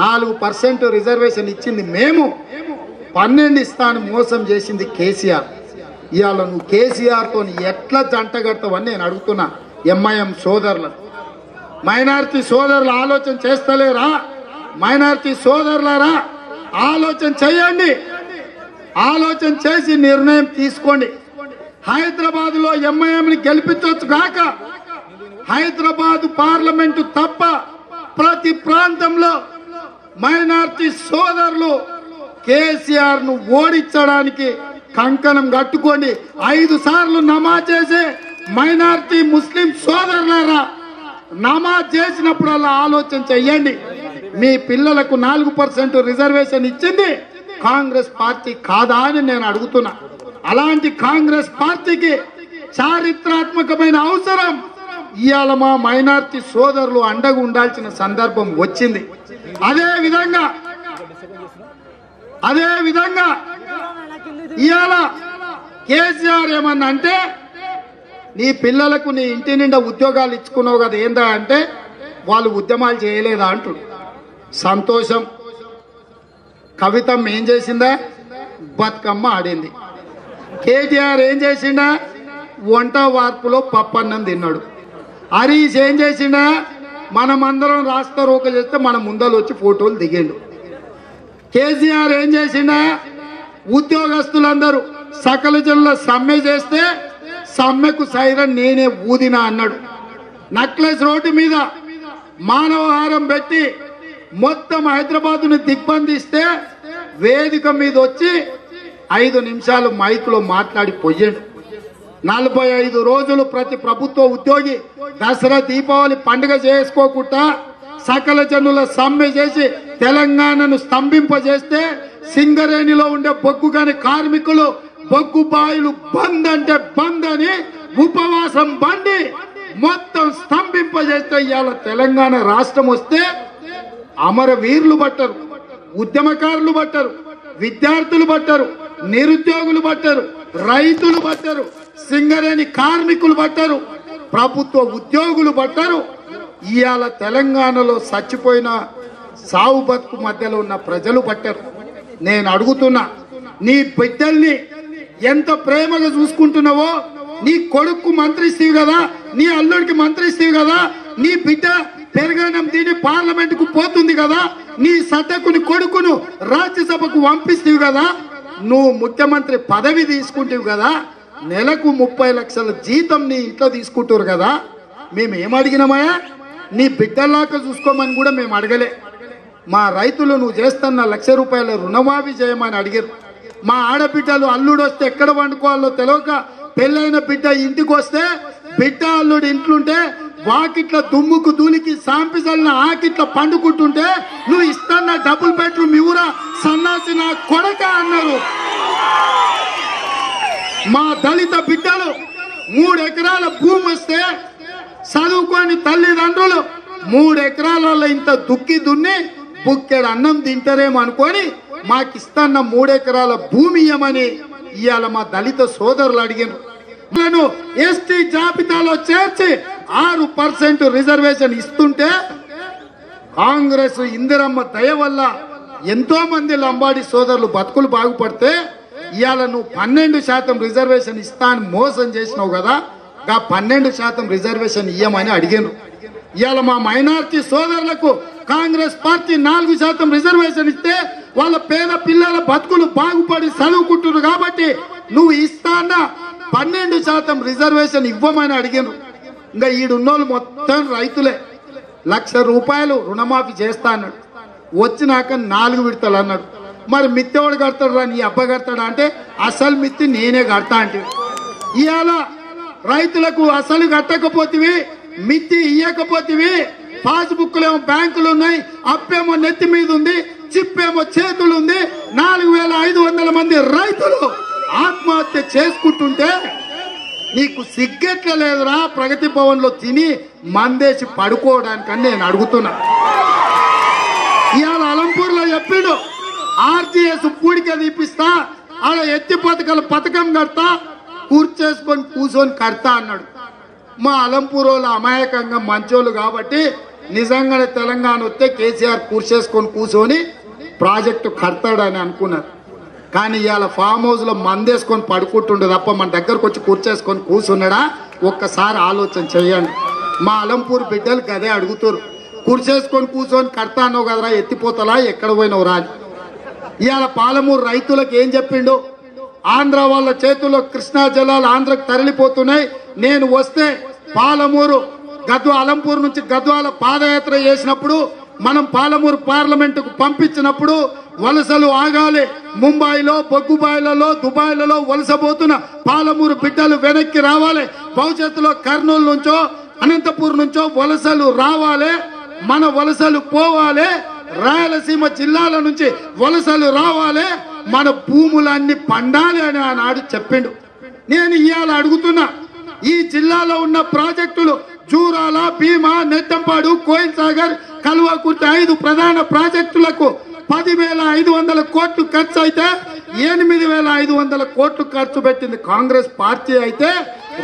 నాలుగు percent reservation ఇచ్చింది మేము. పన్నెండు ఇస్తాను మోసం చేసింది కేసీఆర్. ఇవాళ నువ్వు కేసీఆర్తో ఎట్లా జంటగడతావని నేను అడుగుతున్నా. ఎంఐఎం సోదరులను మైనార్టీ సోదరులు ఆలోచన చేస్తలేరా? మైనార్టీ సోదరులారా ఆలోచన చేయండి. ఆలోచన చేసి నిర్ణయం తీసుకోండి. హైదరాబాద్లో ఎంఐఎంని గెలిపించవచ్చు కాక హైదరాబాద్ పార్లమెంటు తప్ప ప్రతి ప్రాంతంలో మైనార్టీ సోదరులు కేసీఆర్ను ఓడించడానికి కంకణం కట్టుకోండి ఐదు సార్లు నమాజ్ చేసే మైనార్టీ ముస్లిం సోదరులారా నమాజ్ చేసినప్పుడల్లా ఆలోచన చెయ్యండి. మీ పిల్లలకు నాలుగు పర్సెంట్ రిజర్వేషన్ ఇచ్చింది కాంగ్రెస్ పార్టీ కాదా అని నేను అడుగుతున్నా. అలాంటి కాంగ్రెస్ పార్టీకి చారిత్రాత్మకమైన అవసరం. ఇవాళ మా మైనార్టీ సోదరులు అండగా ఉండాల్సిన సందర్భం వచ్చింది. అదే విధంగా అదే విధంగా ఇవాళ కేసీఆర్ ఏమన్నా అంటే నీ పిల్లలకు నీ ఇంటి నిండా ఉద్యోగాలు ఇచ్చుకున్నావు కదా ఏందా అంటే వాళ్ళు ఉద్యమాలు చేయలేదా అంటుడు. సంతోషం. కవితం ఏం చేసిందా? బతుకమ్మ ఆడింది. కేటీఆర్ ఏం చేసిండా? వంట వార్పులో పప్పన్నం తిన్నాడు. హరీష్ ఏం చేసిండా? మనమందరం రాస్తా రోక చేస్తే మన ముందలు వచ్చి ఫోటోలు దిగిండు. కేసీఆర్ ఏం చేసిండా? ఉద్యోగస్తులందరూ సకల జనుల సమ్మె చేస్తే సమ్మెకు సైరన్ నేనే ఊదినా అన్నాడు. నక్లెస్ రోడ్డు మీద మానవహారం పెట్టి మొత్తం హైదరాబాద్ను దిగ్బంధిస్తే వేదిక మీద వచ్చి ఐదు నిమిషాలు మైక్లో మాట్లాడి పోయాడు. నలభై ఐదు రోజులు ప్రతి ప్రభుత్వ ఉద్యోగి దసరా దీపావళి పండుగ చేసుకోకుండా సకల జనుల సమ్మె చేసి తెలంగాణను స్తంభింపజేస్తే సింగరేణిలో ఉండే బొగ్గు కాని కార్మికులు బొగ్గు బాయిలు బంద్ అంటే బంద్ అని ఉపవాసం బండి మొత్తం స్తంభింపజేస్తే ఇవాళ తెలంగాణ రాష్ట్రం వస్తే అమరవీరులు పట్టరు ఉద్యమకారులు పట్టరు విద్యార్థులు పట్టరు. నిరుద్యోగులు పట్టరు రైతులు పట్టరు సింగరేణి కార్మికులు పట్టరు ప్రభుత్వ ఉద్యోగులు పట్టరు. ఇవాళ తెలంగాణలో చచ్చిపోయిన సావు బతుకు మధ్యలో ఉన్న ప్రజలు పట్టరు. నేను అడుగుతున్నా నీ బిడ్డల్ని ఎంత ప్రేమగా చూసుకుంటున్నావో నీ కొడుకు మంత్రిస్తీవి కదా నీ అల్లుడికి మంత్రిస్తీవి కదా నీ బిడ్డ పెరగనం దీని పార్లమెంట్కు పోతుంది కదా నీ సతకుని కొడుకును రాజ్యసభకు పంపిస్తీవి కదా నువ్వు ముఖ్యమంత్రి పదవి తీసుకుంటావు కదా నెలకు ముప్పై లక్షల జీతం నీ ఇంట్లో తీసుకుంటారు కదా. మేము ఏమడిగినామయ్యా నీ బిడ్డలాగా చూసుకోమని కూడా మేము అడగలే. మా రైతులు నువ్వు చేస్తున్న లక్ష రూపాయల రుణమాఫీ చేయమని అడిగారు. మా ఆడబిడ్డలు అల్లుడు వస్తే ఎక్కడ వండుకోవాలో తెలియక పెళ్ళైన బిడ్డ ఇంటికి వస్తే బిడ్డ అల్లుడు ఇంట్లుంటే వాకిట్ల దుమ్ముకు దూలికి సాంపిసల్న ఆకిట్ల పండుకుంటుంటే నువ్వు ఇస్తున్న డబుల్ బెడ్రూమ్ ఇవురా సన్నాసి నా కొడక అన్నారు. మా దళిత బిడ్డలు మూడు ఎకరాల భూమి వస్తే చదువుకొని తల్లిదండ్రులు మూడు ఎకరాలలో ఇంత దుక్కి దున్ని బుక్కెడు అన్నం తింటారేమో అనుకొని మాకు ఇస్తాన్న మూడు ఎకరాల భూమి ఇయ్యమని ఇవాళ మా దళిత సోదరులు అడిగాను నేను ఎస్టీ జాబితాలో చేర్చి ఆరు పర్సెంట్ రిజర్వేషన్ ఇస్తుంటే కాంగ్రెస్ ఇందిరమ్మ దయ వల్ల ఎంతో మంది లంబాడి సోదరులు బతుకులు బాగుపడితే ఇవాళ నువ్వు పన్నెండు శాతం రిజర్వేషన్ ఇస్తా అని మోసం చేసినావు కదా గా పన్నెండు శాతం రిజర్వేషన్ ఇయ్యమని అడిగాను ఇవాళ మా మైనార్టీ సోదరులకు కాంగ్రెస్ పార్టీ నాలుగు శాతం రిజర్వేషన్ ఇస్తే వాళ్ళ పేద పిల్లల బతుకులు బాగుపడి చదువుకుంటున్నారు కాబట్టి నువ్వు ఇస్తాన్న పన్నెండు శాతం రిజర్వేషన్ ఇవ్వమని అడిగాను ఇంకా ఈడున్నోళ్ళు మొత్తం రైతులే. లక్ష రూపాయలు రుణమాఫీ చేస్తా అన్నాడు. వచ్చినాక నాలుగు విడతలు అన్నాడు. మరి మిత్తెవాడు కడతాడు రా నీ అబ్బ కడతాడా అంటే అసలు మిత్తి నేనే కడతా అంటే. ఇవాళ రైతులకు అసలు కట్టకపోతివి మిత్తి ఇయ్యకపోతేవి పాస్బుక్లేమో బ్యాంకులు ఉన్నాయి అప్పేమో నెత్తి మీద ఉంది చిప్పేమో చేతులు ఉంది నాలుగు వేల ఐదు వందల మంది రైతులు ఆత్మహత్య చేసుకుంటుంటే నీకు సిగ్గెట్ల లేదురా ప్రగతి భవన్లో తిని మందేసి పడుకోవడానికని నేను అడుగుతున్నా. ఇవాళ అలంపూర్లో చెప్పిండు ఆర్జీఎస్ పూడిక తీపిస్తా ఆడ ఎత్తి పథకాల పథకం కడతా కూర్చేసుకొని కూర్చొని కడతా అన్నాడు. మా అలంపూర్ వాళ్ళు అమాయకంగా మంచోళ్ళు కాబట్టి నిజంగానే తెలంగాణ వస్తే కేసీఆర్ కూర్చేసుకొని కూర్చొని ప్రాజెక్టు కడతాడని అనుకున్నారు. కానీ ఇవాళ ఫామ్ హౌస్లో మందేసుకొని పడుకుంటుండే తప్ప మన దగ్గరకు వచ్చి కూర్చేసుకొని కూర్చున్నాడా? ఒక్కసారి ఆలోచన చేయండి. మా అలంపూర్ బిడ్డలకి అదే అడుగుతారు. కూర్చేసుకొని కూర్చొని కడతానో కదరా ఎత్తిపోతలా ఎక్కడ పోయినావు రా అని. ఇవాళ పాలమూరు రైతులకు ఏం చెప్పిండు? ఆంధ్ర వాళ్ళ చేతుల్లో కృష్ణా జలాలు ఆంధ్రకు తరలిపోతున్నాయి. నేను వస్తే పాలమూరు గద్వ అలంపూర్ నుంచి గద్వాల పాదయాత్ర చేసినప్పుడు మనం పాలమూరు పార్లమెంటుకు పంపించినప్పుడు వలసలు ఆగాలి. ముంబైలో బొగ్గుబాయిలలో దుబాయ్లలో వలసపోతున్న పాలమూరు బిడ్డలు వెనక్కి రావాలి. భవిష్యత్తులో కర్నూలు నుంచో అనంతపూర్ నుంచో వలసలు రావాలి. మన వలసలు పోవాలి. రాయలసీమ జిల్లాల నుంచి వలసలు రావాలి. మన భూములన్నీ పండాలి అని ఆనాడు చెప్పిండు. నేను ఇవాళ అడుగుతున్నా ఈ జిల్లాలో ఉన్న ప్రాజెక్టులు జూరాల భీమా నెట్టంపాడు కోయిల్ సాగర్ కల్వకుర్తి ఐదు ప్రధాన ప్రాజెక్టులకు పదివేల ఐదు వందల కోట్లు ఖర్చు అయితే ఎనిమిది వేల ఐదు వందల కోట్లు ఖర్చు పెట్టింది కాంగ్రెస్ పార్టీ అయితే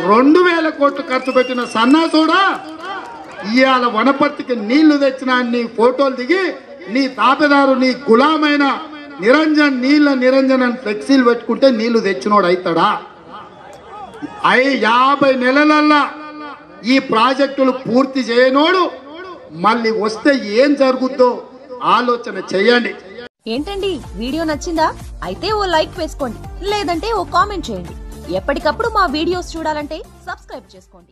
రెండు వేల కోట్లు ఖర్చు పెట్టిన సన్నాసుడా? ఇవాళ వనపర్తికి నీళ్ళు తెచ్చిన నీ ఫోటోలు దిగి నీ తాపెదారు నీ గులామైన నిరంజన్ నీళ్ళ నిరంజన్ అని ఫ్లెక్సీలు పెట్టుకుంటే నీళ్ళు తెచ్చినోడు అవుతాడా ఐ యాభై నెలలల్లా ఈ ప్రాజెక్టులు పూర్తి చేయనోడు మళ్ళీ వస్తే ఏం జరుగుద్దో ఆలోచన చేయండి. ఏంటండి? వీడియో నచ్చిందా? అయితే ఓ లైక్ వేసుకోండి. లేదంటే ఓ కామెంట్ చేయండి. ఎప్పటికప్పుడు మా వీడియోస్ చూడాలంటే సబ్స్క్రైబ్ చేసుకోండి.